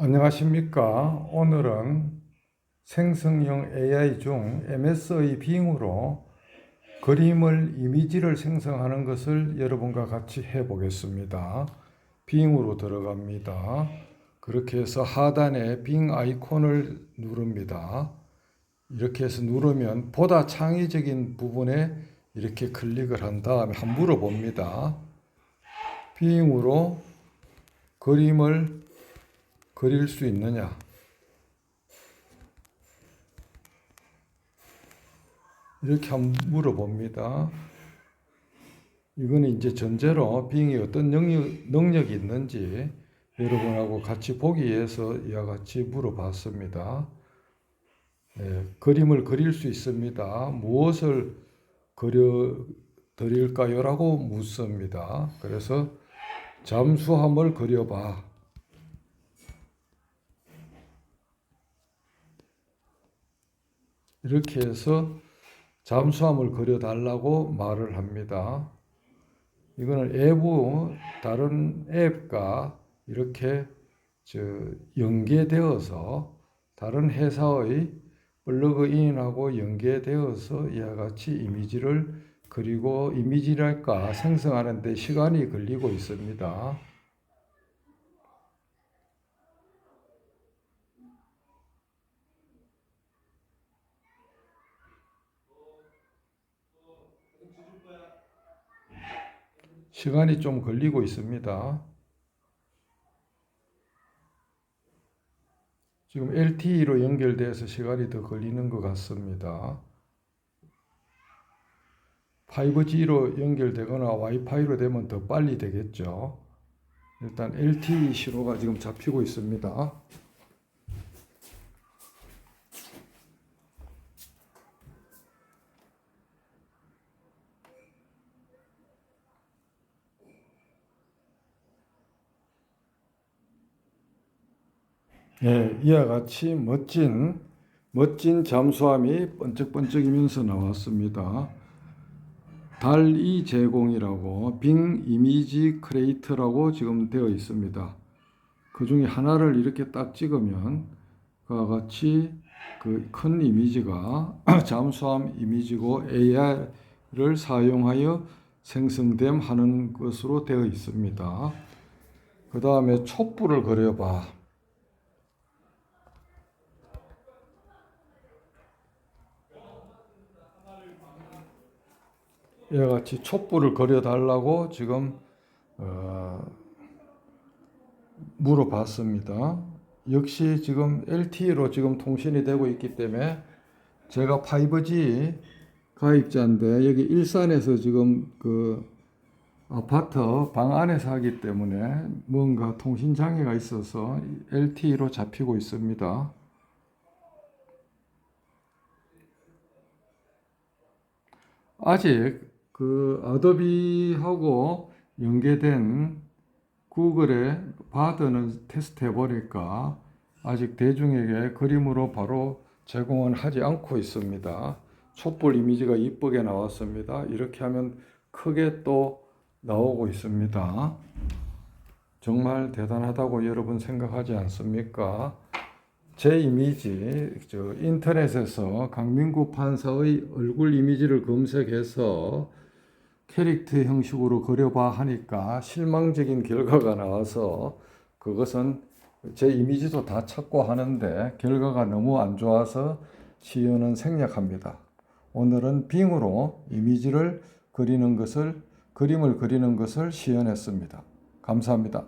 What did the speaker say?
안녕하십니까. 오늘은 생성형 AI 중 MS의 빙으로 그림을 이미지를 생성하는 것을 여러분과 같이 해보겠습니다. 빙으로 들어갑니다. 그렇게 해서 하단에 빙 아이콘을 누릅니다. 이렇게 해서 누르면 보다 창의적인 부분에 이렇게 클릭을 한 다음에 한번 물어봅니다. 빙으로 그림을 그릴 수 있느냐? 이렇게 한번 물어봅니다. 이거는 이제 전제로 빙이 어떤 능력, 능력이 있는지 여러분하고 같이 보기 위해서 이와 같이 물어봤습니다. 네, 그림을 그릴 수 있습니다. 무엇을 그려 드릴까요? 라고 묻습니다. 그래서 잠수함을 그려봐. 이렇게 해서 잠수함을 그려달라고 말을 합니다. 이거는 앱우 다른 앱과 이렇게 저 연계되어서 다른 회사의 플러그인하고 연계되어서 이와 같이 이미지를 그리고 이미지랄까 생성하는 데 시간이 걸리고 있습니다. 시간이 좀 걸리고 있습니다. 지금 LTE로 연결돼서 시간이 더 걸리는 것 같습니다. 5G로 연결되거나 와이파이로 되면 더 빨리 되겠죠. 일단 LTE 신호가 지금 잡히고 있습니다. 예, 이와 같이 멋진 멋진 잠수함이 번쩍번쩍이면서 나왔습니다. 달2 제공이라고 빙 이미지 크레이터라고 지금 되어 있습니다. 그 중에 하나를 이렇게 딱 찍으면 그와 같이 그 큰 이미지가 잠수함 이미지고 AI를 사용하여 생성됨 하는 것으로 되어 있습니다. 그 다음에 촛불을 그려봐. 이와 같이 촛불을 그려달라고 지금 어, 물어봤습니다. 역시 지금 LTE로 지금 통신이 되고 있기 때문에 제가 5G 가입자인데 여기 일산에서 지금 그 아파트 방 안에서 하기 때문에 뭔가 통신 장애가 있어서 LTE로 잡히고 있습니다. 아직 그 아도비하고 연계된 구글의 바드는 테스트 해보니까 아직 대중에게 그림으로 바로 제공은 하지 않고 있습니다. 촛불 이미지가 이쁘게 나왔습니다. 이렇게 하면 크게 또 나오고 있습니다. 정말 대단하다고 여러분 생각하지 않습니까? 제 이미지, 저 인터넷에서 강민구 판사의 얼굴 이미지를 검색해서 캐릭터 형식으로 그려봐 하니까 실망적인 결과가 나와서 그것은 제 이미지도 다 찾고 하는데 결과가 너무 안 좋아서 시연은 생략합니다. 오늘은 빙으로 이미지를 그리는 것을 그림을 그리는 것을 시연했습니다. 감사합니다.